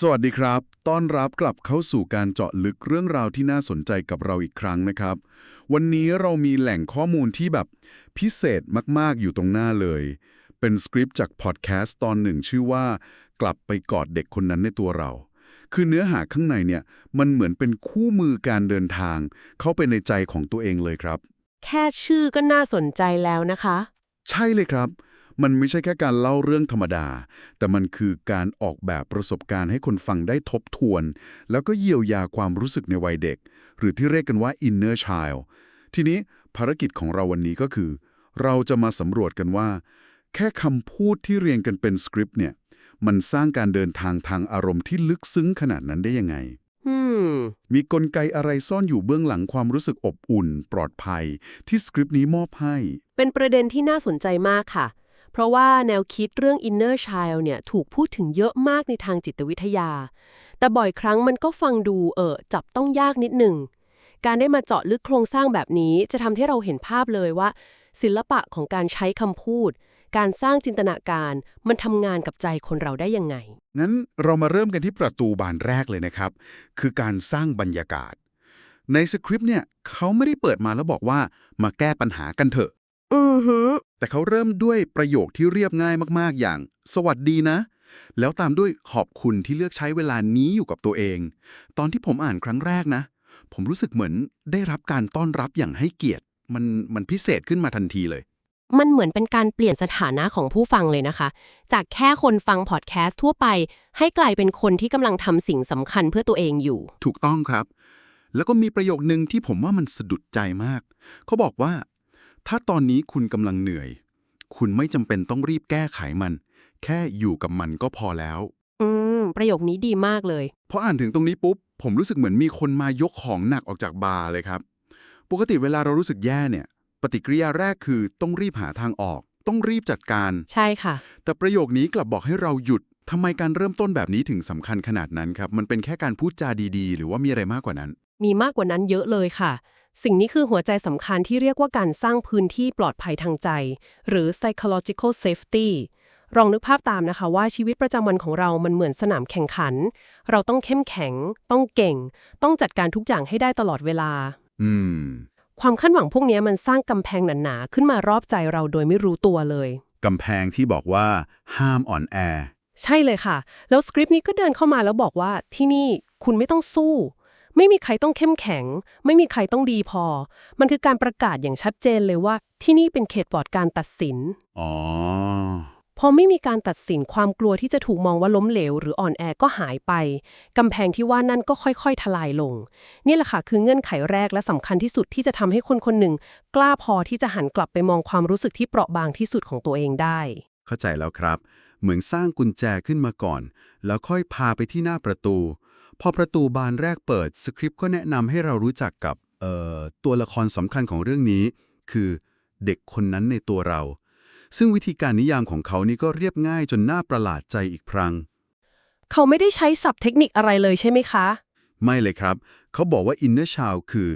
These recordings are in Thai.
สวัสดีครับ ต้อนรับกลับเข้าสู่การเจาะลึกเรื่องราวที่น่าสนใจกับเราอีกครั้งนะครับ วันนี้เรามีแหล่งข้อมูลที่แบบพิเศษมาก ๆ อยู่ตรงหน้าเลย เป็นสคริปต์จากพอดแคสต์ตอนหนึ่งชื่อว่า กลับไปกอดเด็กคนนั้นในตัวเรา คือเนื้อหาข้างในเนี่ย มันเหมือนเป็นคู่มือการเดินทาง เข้าไปในใจของตัวเองเลยครับ แค่ชื่อก็น่าสนใจแล้วนะคะ ใช่เลยครับ มันไม่ใช่แค่การเล่าเรื่องธรรมดา แต่มันคือการออกแบบประสบการณ์ให้คนฟังได้ทบทวน แล้วก็เยียวยาความรู้สึกในวัยเด็ก หรือที่เรียกกันว่า inner child ทีนี้ภารกิจของเราวันนี้ก็คือ เราจะมาสำรวจกันว่า แค่คำพูดที่เรียงกันเป็นสคริปต์เนี่ย มันสร้างการเดินทางทางอารมณ์ที่ลึกซึ้งขนาดนั้นได้ยังไงอืมมีกลไกอะไรซ่อนอยู่เบื้องหลังความรู้สึกอบอุ่น ปลอดภัย ที่สคริปต์นี้มอบให้ เป็นประเด็นที่น่าสนใจมากค่ะ เพราะว่าแนวคิดเรื่อง inner child เนี่ยถูกพูดถึงเยอะมากในทางจิตวิทยา แต่บ่อยครั้งมันก็ฟังดูเออจับต้องยากนิดหนึ่ง การได้มาเจาะลึกโครงสร้างแบบนี้จะทำให้เราเห็นภาพเลยว่า ศิลปะของการใช้คำพูด การสร้างจินตนาการมันทำงานกับใจคนเราได้ยังไงงั้นเรามาเริ่มกันที่ประตูบานแรกเลยนะครับ คือการสร้างบรรยากาศในสคริปต์เนี่ยเขาไม่ได้เปิดมาแล้วบอกว่ามาแก้ปัญหากันเถอะ อือหือ แต่เขาเริ่มด้วยประโยคที่เรียบง่ายมากๆ อย่าง สวัสดีนะ แล้วตามด้วยขอบคุณที่เลือกใช้เวลานี้อยู่กับตัวเอง ตอนที่ผมอ่านครั้งแรกนะ ผมรู้สึกเหมือนได้รับการต้อนรับอย่างให้เกียรติ มันมันพิเศษขึ้นมาทันทีเลย มันเหมือนเป็นการเปลี่ยนสถานะของผู้ฟังเลยนะคะ จากแค่คนฟังพอดแคสต์ทั่วไป ให้กลายเป็นคนที่กำลังทำสิ่งสำคัญเพื่อตัวเองอยู่ ถูกต้องครับ แล้วก็มีประโยคนึงที่ผมว่ามันสะดุดใจมาก เขาบอกว่า ถ้าตอนนี้คุณกำลังเหนื่อย คุณไม่จำเป็นต้องรีบแก้ไขมัน แค่อยู่กับมันก็พอแล้ว อืม ประโยคนี้ดีมากเลยพออ่านถึงตรงนี้ปุ๊บ ผมรู้สึกเหมือนมีคนมายกของหนักออกจากบาร์เลยครับ ปกติเวลาเรารู้สึกแย่เนี่ย ปฏิกิริยาแรกคือต้องรีบหาทางออก ต้องรีบจัดการ ใช่ค่ะ แต่ประโยคนี้กลับบอกให้เราหยุดทำไมการเริ่มต้นแบบนี้ถึงสำคัญขนาดนั้นครับ มันเป็นแค่การพูดจาดีๆ หรือว่ามีอะไรมากกว่านั้น มีมากกว่านั้นเยอะเลยค่ะ สิ่งนี้คือหัวใจสำคัญที่เรียกว่าการสร้างพื้นที่ปลอดภัยทางใจ หรือ psychological safety ลองนึกภาพตามนะคะว่าชีวิตประจำวันของเรา มันเหมือนสนามแข่งขัน เราต้องเข้มแข็ง ต้องเก่ง ต้องจัดการทุกอย่างให้ได้ตลอดเวลา อืม ความคาดหวังพวกนี้มันสร้างกำแพงหนาๆขึ้นมารอบใจเราโดยไม่รู้ตัวเลย กำแพงที่บอกว่า ห้ามอ่อนแอ ใช่เลยค่ะ แล้วสคริปต์นี้ก็เดินเข้ามาแล้วบอกว่าที่นี่คุณไม่ต้องสู้ ไม่มีใครต้องเข้มแข็ง ไม่มีใครต้องดีพอ มันคือการประกาศอย่างชัดเจนเลยว่า ที่นี่เป็นเขตปลอดการตัดสินอ๋อพอไม่มีการตัดสินความกลัวที่จะถูกมองว่าล้มเหลว หรืออ่อนแอก็หายไปกำแพงที่ว่านั่นก็ค่อยๆ ทลายลง นี่แหละค่ะคือเงื่อนไขแรกและสำคัญที่สุดที่จะทำให้คนคนหนึ่ง กล้าพอที่จะหันกลับไปมองความรู้สึกที่เปราะบางที่สุดของตัวเองได้ เข้าใจแล้วครับ เหมือนสร้างกุญแจขึ้นมาก่อน แล้วค่อยพาไปที่หน้าประตู พอประตูบานแรกเปิดสคริปต์ก็แนะนำให้เรารู้จักกับเอ่อตัวละครสำคัญของเรื่องนี้ คือเด็กคนนั้นในตัวเรา ซึ่งวิธีการนิยามของเขานี่ก็เรียบง่ายจนน่าประหลาดใจอีกครั้ง เขาไม่ได้ใช้ศัพท์เทคนิคอะไรเลยใช่ไหมคะ ไม่เลยครับ เขาบอกว่า inner child คือ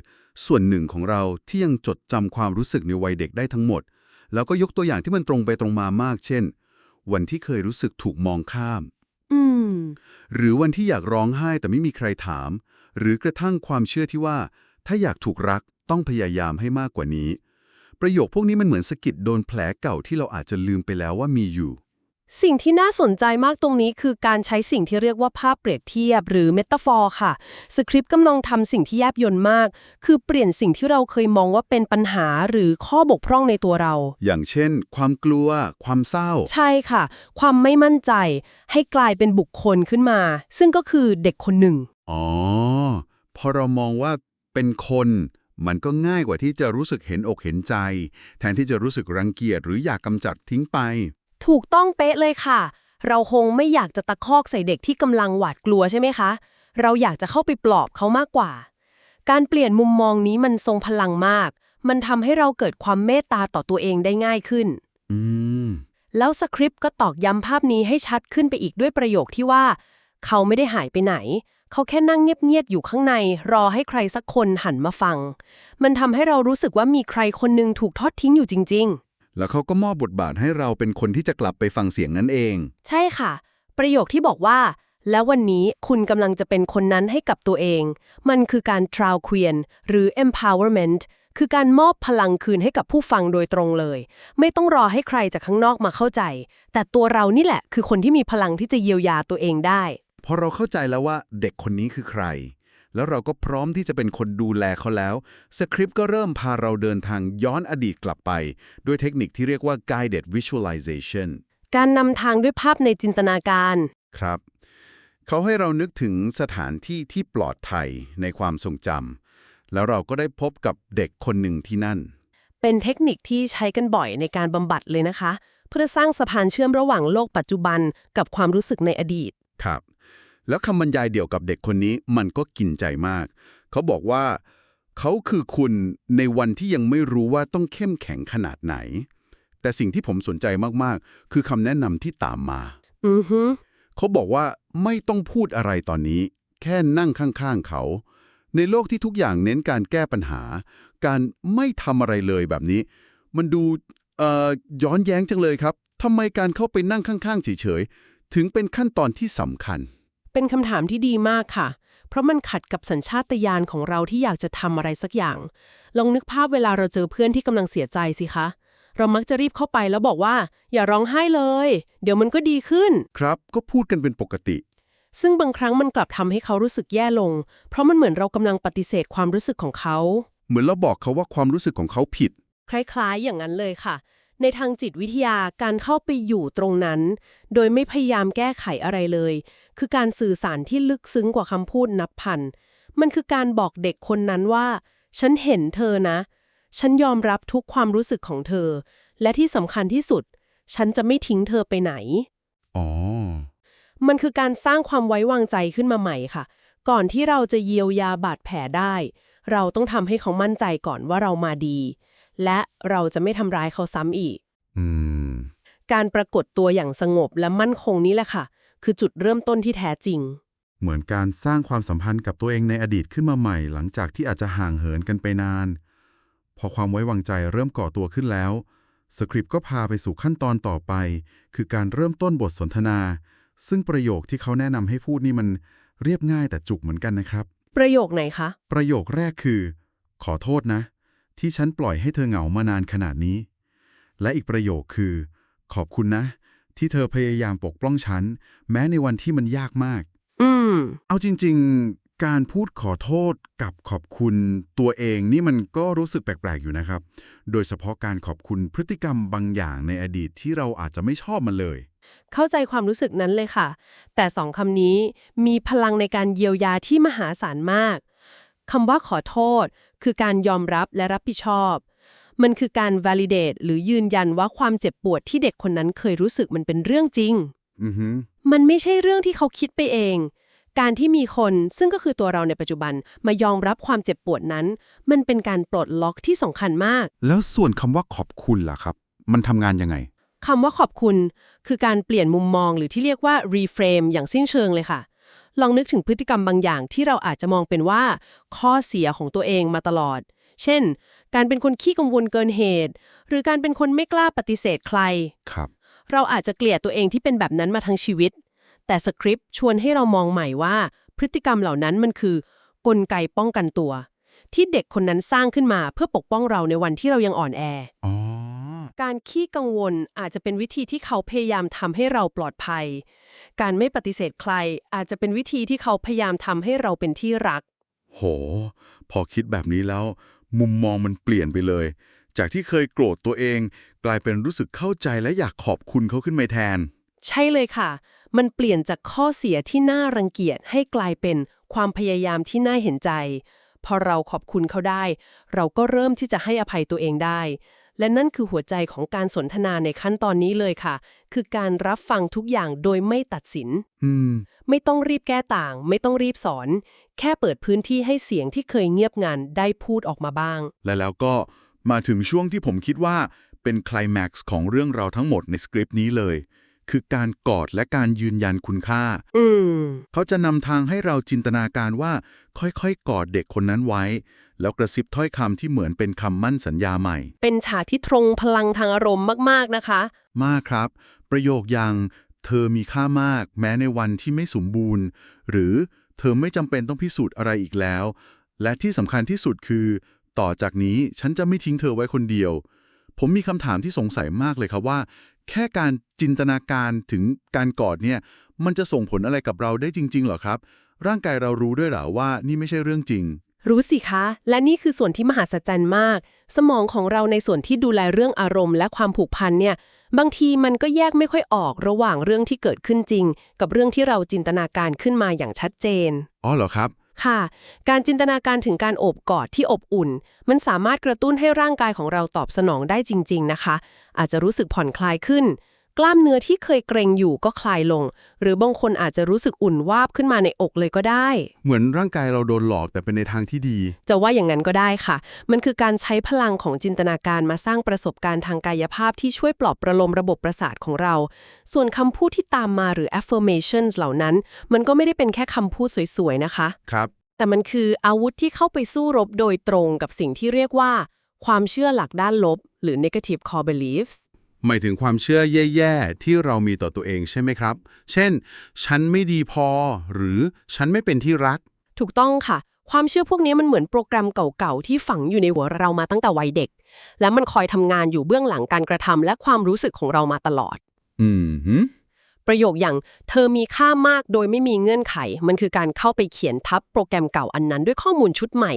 ส่วนหนึ่งของเราที่ยังจดจำความรู้สึกในวัยเด็กได้ทั้งหมด แล้วก็ยกตัวอย่างที่มันตรงไปตรงมามาก เช่น วันที่เคยรู้สึกถูกมองข้ามอืม หรือวันที่อยากร้องไห้แต่ไม่มีใครถาม หรือกระทั่งความเชื่อที่ว่า ถ้าอยากถูกรักต้องพยายามให้มากกว่านี้ ประโยคพวกนี้มันเหมือนสะกิดโดนแผลเก่าที่เราอาจจะลืมไปแล้วว่ามีอยู่ สิ่งที่น่าสนใจมากตรงนี้คือการใช้สิ่งที่เรียกว่าภาพเปรียบเทียบหรือเมตาฟอร์ค่ะ สคริปต์กำลังทำสิ่งที่แยบยลมาก คือเปลี่ยนสิ่งที่เราเคยมองว่าเป็นปัญหาหรือข้อบกพร่องในตัวเรา อย่างเช่น ความกลัว ความเศร้า ใช่ค่ะ ความไม่มั่นใจ ให้กลายเป็นบุคคลขึ้นมา ซึ่งก็คือเด็กคนหนึ่ง อ๋อ พอเรามองว่าเป็นคนมันก็ง่ายกว่าที่จะรู้สึกเห็นอกเห็นใจ แทนที่จะรู้สึกรังเกียจหรืออยากกำจัดทิ้งไป ถูกต้องเป๊ะเลยค่ะ เราคงไม่อยากจะตะคอกใส่เด็กที่กำลังหวาดกลัวใช่ไหมคะ เราอยากจะเข้าไปปลอบเขามากกว่า การเปลี่ยนมุมมองนี้มันทรงพลังมาก มันทำให้เราเกิดความเมตตาต่อตัวเองได้ง่ายขึ้น อืม แล้วสคริปต์ก็ตอกย้ำภาพนี้ให้ชัดขึ้นไปอีกด้วยประโยคที่ว่า เขาไม่ได้หายไปไหน เขาแค่นั่งเงียบๆอยู่ข้างใน รอให้ใครสักคนหันมาฟัง มันทำให้เรารู้สึกว่ามีใครคนหนึงถูกทอดทิ้งอยู่จริง ๆ แล้วเขาก็มอบบทบาทให้เราเป็นคนที่จะกลับไปฟังเสียงนั้นเอง ใช่ค่ะ ประโยคที่บอกว่า แล้ววันนี้คุณกำลังจะเป็นคนนั้นให้กับตัวเอง มันคือการ trial queen หรือ empowerment คือการมอบพลังคืนให้กับผู้ฟังโดยตรงเลย ไม่ต้องรอให้ใครจากข้างนอกมาเข้าใจ แต่ตัวเรานี่แหละคือคนที่มีพลังที่จะเยียวยาตัวเองได้ พอเราเข้าใจแล้วว่าเด็กคนนี้คือใคร แล้วเราก็พร้อมที่จะเป็นคนดูแลเขาแล้ว สคริปต์ก็เริ่มพาเราเดินทางย้อนอดีตกลับไป ด้วยเทคนิคที่เรียกว่า guided visualization การนำทางด้วยภาพในจินตนาการ ครับ เขาให้เรานึกถึงสถานที่ที่ปลอดภัยในความทรงจำแล้วเราก็ได้พบกับเด็กคนหนึ่งที่นั่น เป็นเทคนิคที่ใช้กันบ่อยในการบำบัดเลยนะคะ เพื่อสร้างสะพานเชื่อมระหว่างโลกปัจจุบันกับความรู้สึกในอดีต ครับ แล้วคำบรรยายเดี่ยวกับเด็กคนนี้มันก็กินใจมาก เขาบอกว่า เขาคือคุณในวันที่ยังไม่รู้ว่าต้องเข้มแข็งขนาดไหน แต่สิ่งที่ผมสนใจมากๆ คือคำแนะนำที่ตามมาอือฮึเขาบอกว่าไม่ต้องพูดอะไรตอนนี้ แค่นั่งข้างๆเขา ในโลกที่ทุกอย่างเน้นการแก้ปัญหา การไม่ทำอะไรเลยแบบนี้ มันดูเอ่อย้อนแย้งจังเลยครับทำไมการเข้าไปนั่งข้างๆเฉยๆถึงเป็นขั้นตอนที่สำคัญ เป็นคำถามที่ดีมากค่ะ เพราะมันขัดกับสัญชาตญาณของเราที่อยากจะทำอะไรสักอย่าง ลองนึกภาพเวลาเราเจอเพื่อนที่กำลังเสียใจสิคะ เรามักจะรีบเข้าไปแล้วบอกว่า อย่าร้องไห้เลย เดี๋ยวมันก็ดีขึ้น ครับ ก็พูดกันเป็นปกติ ซึ่งบางครั้งมันกลับทำให้เขารู้สึกแย่ลง เพราะมันเหมือนเรากำลังปฏิเสธความรู้สึกของเขา เหมือนเราบอกเขาว่าความรู้สึกของเขาผิด คล้ายๆ อย่างนั้นเลยค่ะ ในทางจิตวิทยาการเข้าไปอยู่ตรงนั้น โดยไม่พยายามแก้ไขอะไรเลย คือการสื่อสารที่ลึกซึ้งกว่าคำพูดนับพัน มันคือการบอกเด็กคนนั้นว่า ฉันเห็นเธอนะ ฉันยอมรับทุกความรู้สึกของเธอ และที่สำคัญที่สุด ฉันจะไม่ทิ้งเธอไปไหน อ๋อ มันคือการสร้างความไว้วางใจขึ้นมาใหม่ค่ะ ก่อนที่เราจะเยียวยาบาดแผลได้ เราต้องทำให้เขามั่นใจก่อนว่าเรามาดี และเราจะไม่ทำร้ายเขาซ้ำอีก อืม การปรากฏตัวอย่างสงบและมั่นคงนี้แหละค่ะ คือจุดเริ่มต้นที่แท้จริง เหมือนการสร้างความสัมพันธ์กับตัวเองในอดีตขึ้นมาใหม่ หลังจากที่อาจจะห่างเหินกันไปนาน พอความไว้วางใจเริ่มก่อตัวขึ้นแล้วสคริปต์ก็พาไปสู่ขั้นตอนต่อไป คือการเริ่มต้นบทสนทนา ซึ่งประโยคที่เขาแนะนำให้พูดนี่มันเรียบง่ายแต่จุกเหมือนกันนะครับ ประโยคไหนคะ ประโยคแรกคือ ขอโทษนะ ที่ฉันปล่อยให้เธอเหงามานานขนาดนี้ และอีกประโยคคือ ขอบคุณนะ ที่เธอพยายามปกป้องฉัน แม้ในวันที่มันยากมาก อืม เอาจริง ๆ การพูดขอโทษกับขอบคุณตัวเองนี่มันก็รู้สึกแปลก ๆ อยู่นะครับ โดยเฉพาะการขอบคุณพฤติกรรมบางอย่างในอดีตที่เราอาจจะไม่ชอบมันเลย เข้าใจความรู้สึกนั้นเลยค่ะ แต่สองคำนี้มีพลังในการเยียวยาที่มหาศาลมาก คำว่าขอโทษ คือการยอมรับและรับผิดชอบ มันคือการ validate หรือยืนยันว่าความเจ็บปวดที่เด็กคนนั้นเคยรู้สึกมันเป็นเรื่องจริงอือฮึมันไม่ใช่เรื่องที่เขาคิดไปเอง การที่มีคนซึ่งก็คือตัวเราในปัจจุบันมายอมรับความเจ็บปวดนั้น มันเป็นการปลดล็อกที่สำคัญมาก แล้วส่วนคำว่าขอบคุณล่ะครับ มันทำงานยังไงคำว่าขอบคุณ คือการเปลี่ยนมุมมองหรือที่เรียกว่า reframe อย่างสิ้นเชิงเลยค่ะ ลองนึกถึงพฤติกรรมบางอย่างที่เราอาจจะมองเป็นว่า ข้อเสียของตัวเองมาตลอด เช่น การเป็นคนขี้กังวลเกินเหตุ หรือการเป็นคนไม่กล้าปฏิเสธใคร ครับ เราอาจจะเกลียดตัวเองที่เป็นแบบนั้นมาทั้งชีวิต แต่สคริปต์ชวนให้เรามองใหม่ว่า พฤติกรรมเหล่านั้นมันคือ กลไกป้องกันตัว ที่เด็กคนนั้นสร้างขึ้นมาเพื่อปกป้องเราในวันที่เรายังอ่อนแออ๋อการขี้กังวลอาจจะเป็นวิธีที่เขาพยายามทำให้เราปลอดภัย การไม่ปฏิเสธใครอาจจะเป็นวิธีที่เขาพยายามทำให้เราเป็นที่รัก โห พอคิดแบบนี้แล้ว มุมมองมันเปลี่ยนไปเลย จากที่เคยโกรธตัวเอง กลายเป็นรู้สึกเข้าใจและอยากขอบคุณเขาขึ้นมาแทน ใช่เลยค่ะ มันเปลี่ยนจากข้อเสียที่น่ารังเกียจให้กลายเป็นความพยายามที่น่าเห็นใจ พอเราขอบคุณเขาได้ เราก็เริ่มที่จะให้อภัยตัวเองได้ และนั่นคือหัวใจของการสนทนาในขั้นตอนนี้เลยค่ะ คือการรับฟังทุกอย่างโดยไม่ตัดสินอืมไม่ต้องรีบแก้ต่าง ไม่ต้องรีบสอน แค่เปิดพื้นที่ให้เสียงที่เคยเงียบงันได้พูดออกมาบ้าง และแล้วก็มาถึงช่วงที่ผมคิดว่าเป็นไคลแม็กซ์ของเรื่องราวทั้งหมดในสคริปต์นี้เลย คือการกอดและการยืนยันคุณค่าอืมเขาจะนำทางให้เราจินตนาการว่า ค่อยๆ กอดเด็กคนนั้นไว้ แล้วกระซิบถ้อยคำที่เหมือนเป็นคำมั่นสัญญาใหม่ เป็นฉากที่ตรงพลังทางอารมณ์มากๆนะคะ มากครับ ประโยคอย่าง เธอมีค่ามาก แม้ในวันที่ไม่สมบูรณ์ หรือเธอไม่จำเป็นต้องพิสูจน์อะไรอีกแล้ว และที่สำคัญที่สุดคือ ต่อจากนี้ฉันจะไม่ทิ้งเธอไว้คนเดียว ผมมีคำถามที่สงสัยมากเลยครับว่า แค่การจินตนาการถึงการกอดเนี่ยมันจะส่งผลอะไรกับเราได้จริง ๆ เหรอครับ ร่างกายเรารู้ด้วยเหรอว่านี่ไม่ใช่เรื่องจริง รู้สิคะ และนี่คือส่วนที่มหัศจรรย์มาก สมองของเราในส่วนที่ดูแลเรื่องอารมณ์และความผูกพันเนี่ย บางทีมันก็แยกไม่ค่อยออกระหว่างเรื่องที่เกิดขึ้นจริง กับเรื่องที่เราจินตนาการขึ้นมาอย่างชัดเจน อ๋อเหรอครับ ค่ะ การจินตนาการถึงการโอบกอดที่อบอุ่น มันสามารถกระตุ้นให้ร่างกายของเราตอบสนองได้จริง ๆ นะคะ อาจจะรู้สึกผ่อนคลายขึ้น กล้ามเนื้อที่เคยเกร็งอยู่ก็คลายลง หรือบางคนอาจจะรู้สึกอุ่นวาบขึ้นมาในอกเลยก็ได้ เหมือนร่างกายเราโดนหลอกแต่เป็นในทางที่ดี จะว่าอย่างนั้นก็ได้ค่ะ มันคือการใช้พลังของจินตนาการมาสร้างประสบการณ์ทางกายภาพที่ช่วยปลอบประโลมระบบประสาทของเรา ส่วนคำพูดที่ตามมาหรือ affirmations เหล่านั้น มันก็ไม่ได้เป็นแค่คำพูดสวยๆนะคะ ครับ แต่มันคืออาวุธที่เข้าไปสู้รบโดยตรงกับสิ่งที่เรียกว่า ความเชื่อหลักด้านลบ หรือ negative core beliefs หมายถึงความเชื่อแย่ๆ ที่เรามีต่อตัวเองใช่ไหมครับ เช่น ฉันไม่ดีพอ หรือฉันไม่เป็นที่รัก ถูกต้องค่ะ ความเชื่อพวกนี้มันเหมือนโปรแกรมเก่าๆ ที่ฝังอยู่ในหัวเรามาตั้งแต่วัยเด็ก และมันคอยทำงานอยู่เบื้องหลังการกระทำและความรู้สึกของเรามาตลอด อืมหืมประโยคอย่างเธอมีค่ามากโดยไม่มีเงื่อนไข มันคือการเข้าไปเขียนทับโปรแกรมเก่าอันนั้นด้วยข้อมูลชุดใหม่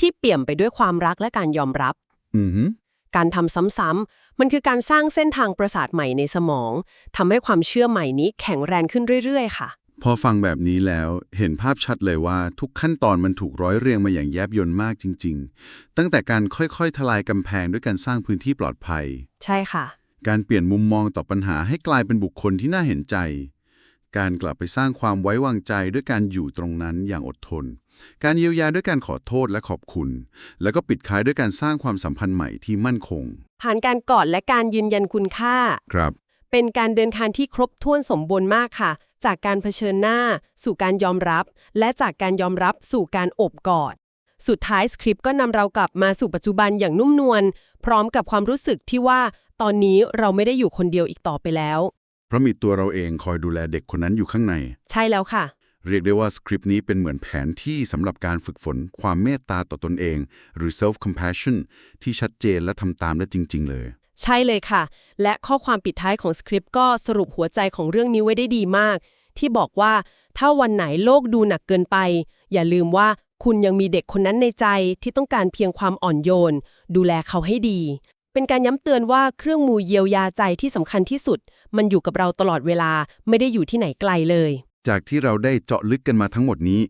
ที่เปี่ยมไปด้วยความรักและการยอมรับ อืมหืม การทำซ้ำๆมันคือการสร้างเส้นทางประสาทใหม่ในสมองทำให้ความเชื่อใหม่นี้แข็งแรงขึ้นเรื่อยๆ ค่ะ พอฟังแบบนี้แล้วเห็นภาพชัดเลยว่าทุกขั้นตอนมันถูกร้อยเรียงมาอย่างแยบยลมากจริง ๆ ตั้งแต่การค่อยๆ ทลายกำแพงด้วยการสร้างพื้นที่ปลอดภัย ใช่ค่ะ การเปลี่ยนมุมมองต่อปัญหาให้กลายเป็นบุคคลที่น่าเห็นใจ การกลับไปสร้างความไว้วางใจด้วยการอยู่ตรงนั้นอย่างอดทน การเยียวยาด้วยการขอโทษและขอบคุณ แล้วก็ปิดท้ายด้วยการสร้างความสัมพันธ์ใหม่ที่มั่นคง ผ่านการกอดและการยืนยันคุณค่า ครับ เป็นการเดินทางที่ครบถ้วนสมบูรณ์มากค่ะ จากการเผชิญหน้า สู่การยอมรับ และจากการยอมรับสู่การโอบกอด สุดท้ายสคริปต์ก็นำเรากลับมาสู่ปัจจุบันอย่างนุ่มนวลพร้อมกับความรู้สึกที่ว่าตอนนี้เราไม่ได้อยู่คนเดียวอีกต่อไปแล้ว เพราะมีตัวเราเองคอยดูแลเด็กคนนั้นอยู่ข้างใน ใช่แล้วค่ะ เรียกได้ว่าสคริปต์นี้เป็นเหมือนแผนที่สำหรับการฝึกฝนความเมตตาต่อตนเอง หรือ self compassion ที่ชัดเจนและทำตามได้จริง ๆ เลย ใช่เลยค่ะ และข้อความปิดท้ายของสคริปต์ก็สรุปหัวใจของเรื่องนี้ไว้ได้ดีมาก ที่บอกว่าถ้าวันไหนโลกดูหนักเกินไป อย่าลืมว่าคุณยังมีเด็กคนนั้นในใจที่ต้องการเพียงความอ่อนโยน ดูแลเขาให้ดี เป็นการย้ำเตือนว่าเครื่องมือเยียวยาใจที่สำคัญที่สุด มันอยู่กับเราตลอดเวลาไม่ได้อยู่ที่ไหนไกลเลย จากที่เราได้เจาะลึกกันมาทั้งหมดนี้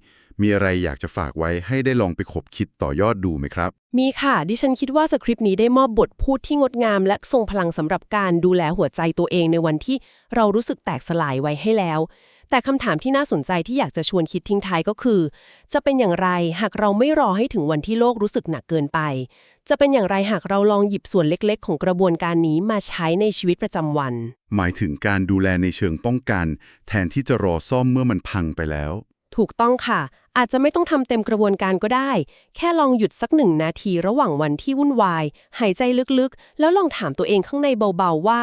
มีอะไรอยากจะฝากไว้ให้ได้ลองไปขบคิดต่อยอดดูไหมครับ มีค่ะ ดิฉันคิดว่าสคริปต์นี้ได้มอบบทพูดที่งดงาม และทรงพลังสำหรับการดูแลหัวใจตัวเองในวันที่เรารู้สึกแตกสลายไว้ให้แล้ว แต่คำถามที่น่าสนใจที่อยากจะชวนคิดทิ้งท้ายก็คือ จะเป็นอย่างไรหากเราไม่รอให้ถึงวันที่โลกรู้สึกหนักเกินไป จะเป็นอย่างไรหากเราลองหยิบส่วนเล็กๆ ของกระบวนการนี้มาใช้ในชีวิตประจำวัน หมายถึงการดูแลในเชิงป้องกัน แทนที่จะรอซ่อมเมื่อมันพังไปแล้ว ถูกต้องค่ะ อาจจะไม่ต้องทำเต็มกระบวนการก็ได้ แค่ลองหยุดสักหนึ่งนาทีระหว่างวันที่วุ่นวาย หายใจลึกๆ แล้วลองถามตัวเองข้างในเบาๆว่า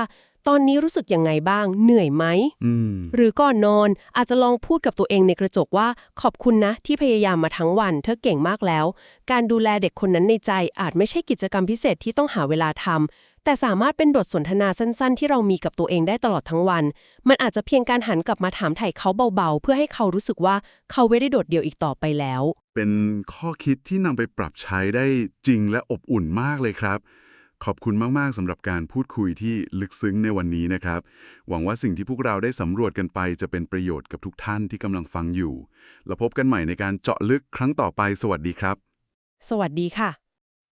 ตอนนี้รู้สึกยังไงบ้าง เหนื่อยไหมอืมหรือก่อนนอนอาจจะลองพูดกับตัวเองในกระจกว่าขอบคุณนะ ที่พยายามมาทั้งวัน เธอเก่งมากแล้ว การดูแลเด็กคนนั้นในใจอาจไม่ใช่กิจกรรมพิเศษที่ต้องหาเวลาทำ แต่สามารถเป็นบทสนทนาสั้นๆ ที่เรามีกับตัวเองได้ตลอดทั้งวัน มันอาจจะเพียงการหันกลับมาถามไถ่เขาเบาๆ เพื่อให้เขารู้สึกว่าเขาไม่ได้โดดเดี่ยวอีกต่อไปแล้ว เป็นข้อคิดที่นำไปปรับใช้ได้จริงและอบอุ่นมากเลยครับ ขอบคุณมากๆสำหรับการพูดคุยที่ลึกซึ้งในวันนี้นะครับ หวังว่าสิ่งที่พวกเราได้สำรวจกันไปจะเป็นประโยชน์กับทุกท่านที่กำลังฟังอยู่ แล้วพบกันใหม่ในการเจาะลึกครั้งต่อไป สวัสดีครับ สวัสดีค่ะ